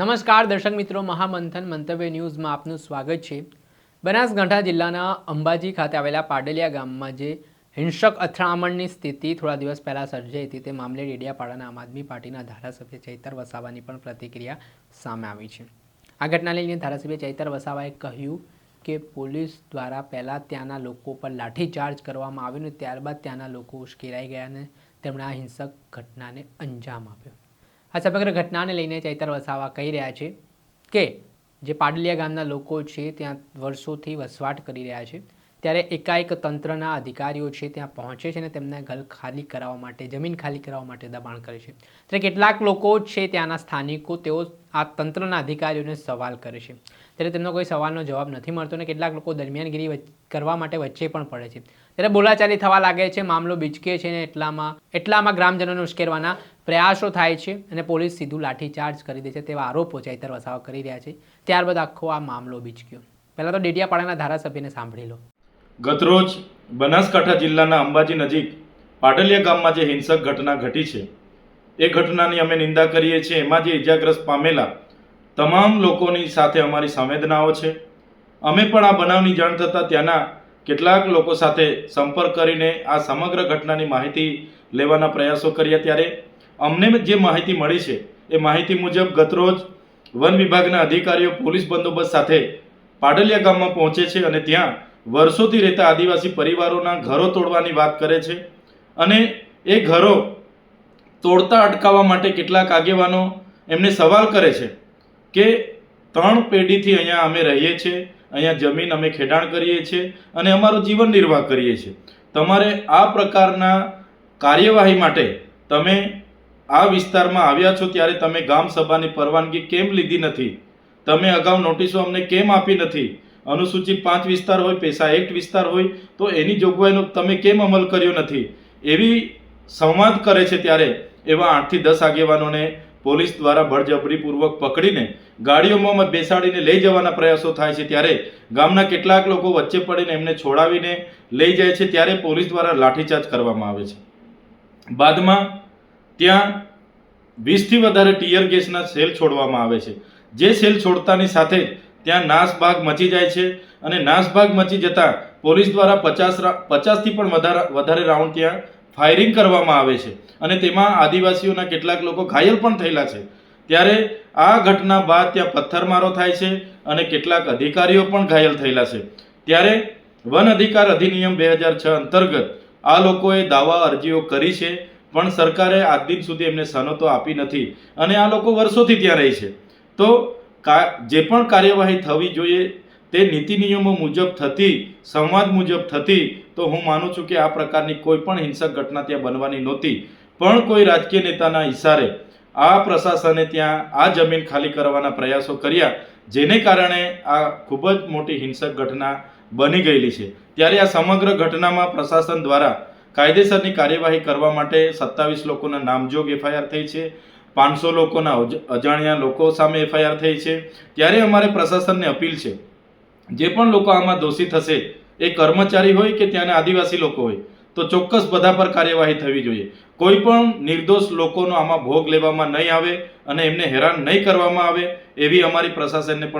નમસ્કાર દર્શક મિત્રો, મહામંથન મંતવ્ય ન્યૂઝમાં આપનું સ્વાગત છે. બનાસકાંઠા જિલ્લાના અંબાજી ખાતે આવેલા પાડલિયા ગામમાં જે હિંસક અથડામણની સ્થિતિ થોડા દિવસ પહેલાં સર્જાઈ હતી, તે મામલે ડેડિયાપાડાના આમ આદમી પાર્ટીના ધારાસભ્ય ચૈતર વસાવાની પણ પ્રતિક્રિયા સામે આવી છે. આ ઘટના લઈને ધારાસભ્ય ચૈતર વસાવાએ કહ્યું કે પોલીસ દ્વારા પહેલાં ત્યાંના લોકો પર લાઠીચાર્જ કરવામાં આવ્યો ને ત્યારબાદ ત્યાંના લોકો ઉશ્કેરાઈ ગયા અને તેમણે આ હિંસક ઘટનાને અંજામ આપ્યો. આ સમગ્ર ઘટનાને લઈને ચૈતર વસાવા કહી રહ્યા છે કે જે પાડલિયા ગામના લોકો છે, ત્યાં વર્ષોથી વસવાટ કરી રહ્યા છે. ત્યારે એકાએક તંત્રના અધિકારીઓ છે ત્યાં પહોંચે છે અને તેમના ઘર ખાલી કરાવવા માટે, જમીન ખાલી કરાવવા માટે દબાણ કરે છે. ત્યારે કેટલાક લોકો છે ત્યાંના સ્થાનિકો, તેઓ આ તંત્રના અધિકારીઓને સવાલ કરે છે. ત્યારે તેમનો કોઈ સવાલનો જવાબ નથી મળતો અને કેટલાક લોકો દરમિયાનગીરી કરવા માટે વચ્ચે પણ પડે છે. ત્યારે બોલાચાલી થવા લાગે છે, મામલો બીચકે છે ને એટલામાં એટલામાં ગ્રામજનોને ઉશ્કેરવાના પ્રયાસો થાય છે અને પોલીસ સીધું લાઠીચાર્જ કરી દે છે તેવા આરોપો ચૈતર વસાવા કરી રહ્યા છે. ત્યારબાદ આખો આ મામલો બીચક્યો. પહેલાં તો ડેડિયાપાડાના ધારાસભ્યને સાંભળી લો. ગતરોજ બનાસકાંઠા જિલ્લાના અંબાજી નજીક પાટલિયા ગામમાં જે હિંસક ઘટના ઘટી છે, એ ઘટનાની અમે નિંદા કરીએ છીએ. એમાં જે ઇજાગ્રસ્ત પામેલા તમામ લોકોની સાથે અમારી સંવેદનાઓ છે. અમે પણ આ બનાવની જાણ થતાં ત્યાંના કેટલાક લોકો સાથે સંપર્ક કરીને આ સમગ્ર ઘટનાની માહિતી લેવાના પ્રયાસો કર્યા. ત્યારે અમને જે માહિતી મળી છે, એ માહિતી મુજબ ગતરોજ વન વિભાગના અધિકારીઓ પોલીસ બંદોબસ્ત સાથે પાડલિયા ગામમાં પહોંચે છે અને ત્યાં વર્ષોથી રહેતા આદિવાસી પરિવારોના ઘરો તોડવાની વાત કરે છે અને એ ઘરો તોડતા અટકાવવા માટે કેટલાક આગેવાનો એમને સવાલ કરે છે કે ત્રણ પેઢીથી અહીંયા અમે રહીએ છીએ, અહીંયા જમીન અમે ખેડાણ કરીએ છીએ અને અમારું જીવન નિર્વાહ કરીએ છીએ. તમારે આ પ્રકારના કાર્યવાહી માટે તમે આ વિસ્તારમાં આવ્યા છો ત્યારે તમે ગામ સભાની પરવાનગી કેમ લીધી નથી? તમે અગાઉ નોટિસો અમને કેમ આપી નથી? અનુસૂચિત પાંચ વિસ્તાર હોય, પૈસા એક્ટ વિસ્તાર હોય, તો એની જોગવાઈનો તમે કેમ અમલ કર્યો નથી? એવી સંવાદ કરે છે ત્યારે એવા આઠથી દસ આગેવાનોને પોલીસ દ્વારા બળજબરીપૂર્વક પકડીને ગાડીઓમાં બેસાડીને લઈ જવાના પ્રયાસો થાય છે ત્યારે ગામના કેટલાક લોકો વચ્ચે પડીને એમને છોડાવીને લઈ જાય છે ત્યારે પોલીસ દ્વારા લાઠીચાર્જ કરવામાં આવે છે. બાદમાં ત્યાં વીસથી વધારે ટીયર ગેસના સેલ છોડવામાં આવે છે. જે સેલ છોડતાની સાથે જ ત્યાં નાસભાગ મચી જાય છે અને નાસભાગ મચી જતાં પોલીસ દ્વારા પચાસ પચાસથી પણ વધારે વધારે રાઉન્ડ ત્યાં ફાયરિંગ કરવામાં આવે છે. અને તેમાં આદિવાસીઓના કેટલાક લોકો ઘાયલ પણ થયેલા છે. ત્યારે આ ઘટના બાદ ત્યાં પથ્થરમારો થાય છે અને કેટલાક અધિકારીઓ પણ ઘાયલ થયેલા છે. ત્યારે વન અધિકાર અધિનિયમ બે હજાર છ અંતર્ગત આ લોકોએ દાવા અરજીઓ કરી છે, પણ સરકારે આજ દિન સુધી એમને સનતો આપી નથી અને આ લોકો વર્ષોથી ત્યાં રહે છે. તો જે પણ કાર્યવાહી થવી જોઈએ, તે નીતિ નિયમો મુજબ થતી, સંવાદ મુજબ થતી, તો હું માનું છું કે આ પ્રકારની કોઈ પણ હિંસક ઘટના ત્યાં બનવાની નહોતી. પણ કોઈ રાજકીય નેતાના ઇશારે આ પ્રશાસને ત્યાં આ જમીન ખાલી કરવાના પ્રયાસો કર્યા, જેને કારણે આ ખૂબ જ મોટી હિંસક ઘટના બની ગયેલી છે. ત્યારે આ સમગ્ર ઘટનામાં પ્રશાસન દ્વારા કાયદેસરની કાર્યવાહી કરવા માટે સત્તાવીસ લોકોના નામજોગ એફઆઈઆર થઈ છે. પાંચસો લોકોના અજાણ્યા લોકો સામે એફઆઈઆર થઈ છે. ત્યારે અમારે પ્રશાસનને અપીલ છે, જે પણ લોકો આમાં દોષી થશે, એ કર્મચારી હોય કે ત્યાંના આદિવાસી લોકો હોય, તો ચોક્કસ બધા પર કાર્યવાહી થવી જોઈએ. કોઈ પણ નિર્દોષ લોકોનો આમાં ભોગ લેવામાં નહીં આવે અને એમને હેરાન નહીં કરવામાં આવે એવી અમારી પ્રશાસનને પણ